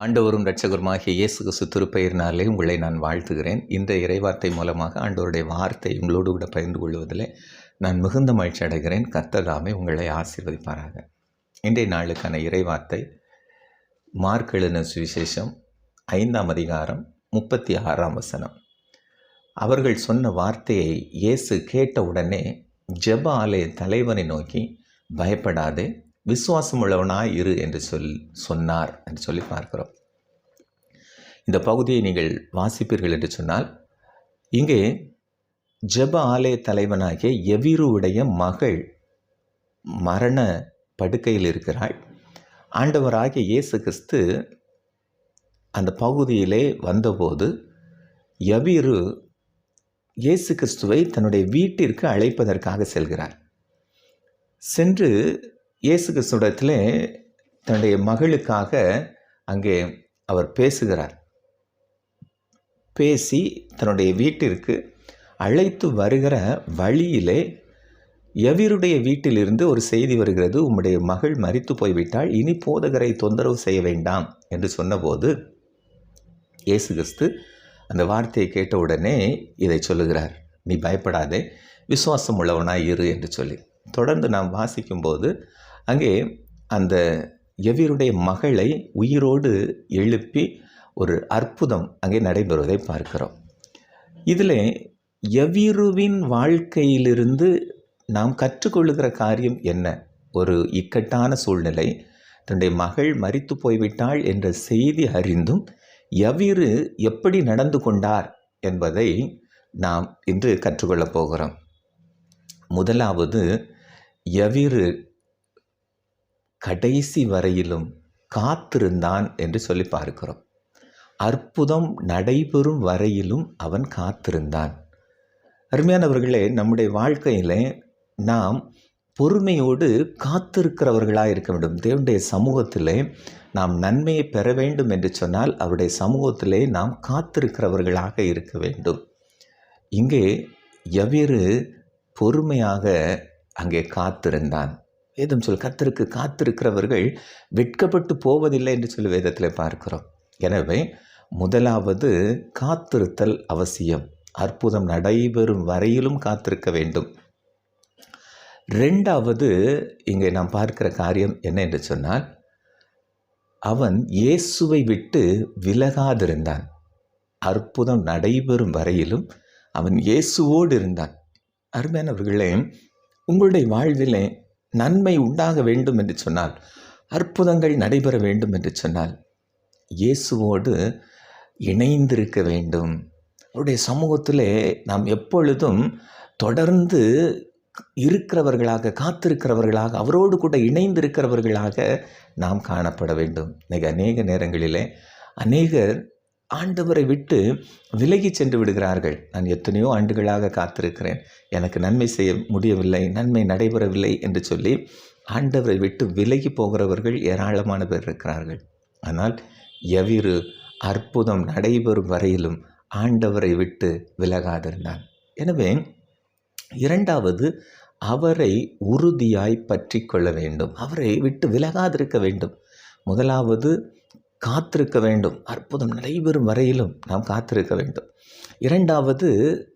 ஆண்டவரும் இரட்சகருமாகிய இயேசு கிறிஸ்து திருப்பெயரினாலே உங்களை நான் வாழ்த்துகிறேன். இந்த இறைவார்த்தை மூலமாக ஆண்டவருடைய வார்த்தை உங்களோடு கூட பகிர்ந்து கொள்வதில் நான் மிகுந்த மகிழ்ச்சி அடைகிறேன். கர்த்ததாமே உங்களை ஆசீர்வதிப்பாராக. இன்றைய நாளுக்கான இறைவார்த்தை மார்க் எழுதின சுவிசேஷம் ஐந்தாம் அதிகாரம் முப்பத்தி ஆறாம் வசனம். அவர்கள் சொன்ன வார்த்தையை இயேசு கேட்ட உடனே ஜெப ஆலய தலைவனை நோக்கி பயப்படாதே விசுவாசம் உள்ளவனாய் இரு என்று சொல் சொன்னார் என்று சொல்லி பார்க்கிறோம். இந்த பகுதியை நீங்கள் வாசிப்பீர்கள் என்று சொன்னால் இங்கே ஜெப ஆலய தலைவனாகிய எவிருவுடைய மகள் மரண படுக்கையில் இருக்கிறாள். ஆண்டவராகிய இயேசு கிறிஸ்து அந்த பகுதியிலே வந்தபோது எவிரு இயேசு கிறிஸ்துவை தன்னுடைய வீட்டிற்கு அழைப்பதற்காக செல்கிறார். சென்று இயேசு கிறிஸ்துடத்தில் தன்னுடைய மகளுக்காக அங்கே அவர் பேசுகிறார். பேசி தன்னுடைய வீட்டிற்கு அழைத்து வருகிற வழியிலே எவருடைய வீட்டிலிருந்து ஒரு செய்தி வருகிறது உம்முடைய மகள் மறித்து போய்விட்டால் இனி போதகரை தொந்தரவு செய்ய வேண்டாம் என்று சொன்னபோது இயேசு கிறிஸ்து அந்த வார்த்தையை கேட்ட உடனே இதை சொல்லுகிறார். நீ பயப்படாதே விசுவாசம் உள்ளவனாய் இரு என்று சொல்லி. தொடர்ந்து நாம் வாசிக்கும்போது அங்கே அந்த எவருடைய மகளை உயிரோடு எழுப்பி ஒரு அற்புதம் அங்கே நடைபெறுவதை பார்க்கிறோம். இதில் எவிருவின் வாழ்க்கையிலிருந்து நாம் கற்றுக்கொள்ளுகிற காரியம் என்ன? ஒரு இக்கட்டான சூழ்நிலை. தன்னுடைய மகள் மறித்து போய்விட்டாள் என்ற செய்தி அறிந்தும் எவிரு எப்படி நடந்து கொண்டார் என்பதை நாம் இன்று கற்றுக்கொள்ளப் போகிறோம். முதலாவது எவிரு கடைசி வரையிலும் காத்திருந்தான் என்று சொல்லி பார்க்கிறோம். அற்புதம் நடைபெறும் வரையிலும் அவன் காத்திருந்தான். அருமையானவர்களே நம்முடைய வாழ்க்கையில் நாம் பொறுமையோடு காத்திருக்கிறவர்களாக இருக்க வேண்டும். தேவனுடைய சமூகத்திலே நாம் நன்மையை பெற வேண்டும் என்று சொன்னால் அவருடைய சமூகத்திலே நாம் காத்திருக்கிறவர்களாக இருக்க வேண்டும். இங்கே எவ்வேறு பொறுமையாக அங்கே காத்திருந்தான். வேதம் சொல் கத்திருக்கு காத்திருக்கிறவர்கள் வெட்கப்பட்டு போவதில்லை என்று சொல்லி வேதத்தில் பார்க்கிறோம். எனவே முதலாவது காத்திருத்தல் அவசியம். அற்புதம் நடைபெறும் வரையிலும் காத்திருக்க வேண்டும். ரெண்டாவது இங்கே நாம் பார்க்கிற காரியம் என்ன என்று சொன்னால் அவன் இயேசுவை விட்டு விலகாதிருந்தான். அற்புதம் நடைபெறும் வரையிலும் அவன் இயேசுவோடு இருந்தான். அருமையானவர்களே உங்களுடைய வாழ்விலே நன்மை உண்டாக வேண்டும் என்று சொன்னால் அற்புதங்கள் நடைபெற வேண்டும் என்று சொன்னால் இயேசுவோடு இணைந்திருக்க வேண்டும். அவருடைய சமூகத்திலே நாம் எப்பொழுதும் தொடர்ந்து இருக்கிறவர்களாக காத்திருக்கிறவர்களாக அவரோடு கூட இணைந்திருக்கிறவர்களாக நாம் காணப்பட வேண்டும். இன்னைக்கு அநேக நேரங்களிலே அநேகர் ஆண்டவரை விட்டு விலகி சென்று விடுகிறார்கள். நான் எத்தனையோ ஆண்டுகளாக காத்திருக்கிறேன். எனக்கு நன்மை செய்ய முடியவில்லை நன்மை நடைபெறவில்லை என்று சொல்லி ஆண்டவரை விட்டு விலகி போகிறவர்கள் ஏராளமான பேர் இருக்கிறார்கள். ஆனால் எவிரு அற்புதம் நடைபெறும் வரையிலும் ஆண்டவரை விட்டு விலகாதிருந்தான். எனவே இரண்டாவது அவரை உறுதியாய் பற்றி கொள்ள வேண்டும். அவரை விட்டு விலகாதிருக்க வேண்டும். முதலாவது காத்திருக்க வேண்டும். அற்புதம் நடைபெறும் வரையிலும் நாம் காத்திருக்க வேண்டும். இரண்டாவது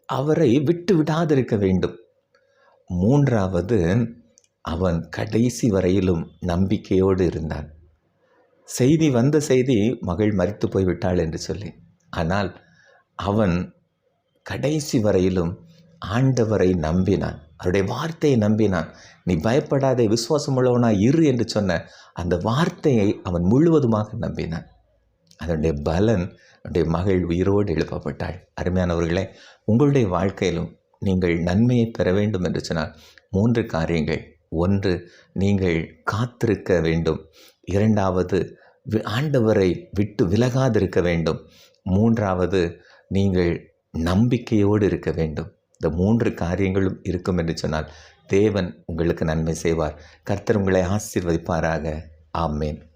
அவரை விட்டு விடாதிருக்க வேண்டும். மூன்றாவது அவன் கடைசி வரையிலும் நம்பிக்கையோடு இருந்தான். செய்தி வந்த செய்தி மகள் மறித்து போய்விட்டாள் என்று சொல்லி. ஆனால் அவன் கடைசி வரையிலும் ஆண்டவரை நம்பினான். அவருடைய வார்த்தையை நம்பினான் நீ பயப்படாதே விசுவாசம் உள்ளவனாக இரு என்று சொன்ன அந்த வார்த்தையை அவன் முழுவதுமாக நம்பினான். அதனுடைய பலன் அவனுடைய மகள் உயிரோடு எழுப்பப்பட்டாள். அருமையானவர்களே உங்களுடைய வாழ்க்கையிலும் நீங்கள் நன்மையை பெற வேண்டும் என்று சொன்னால் மூன்று காரியங்கள். ஒன்று நீங்கள் காத்திருக்க வேண்டும். இரண்டாவது ஆண்டவரை விட்டு விலகாதிருக்க வேண்டும். மூன்றாவது நீங்கள் நம்பிக்கையோடு இருக்க வேண்டும். இந்த மூன்று காரியங்களும் இருக்கும் என்று சொன்னால் தேவன் உங்களுக்கு நன்மை செய்வார். கர்த்தர் உங்களை ஆசீர்வதிப்பாராக. ஆமேன்.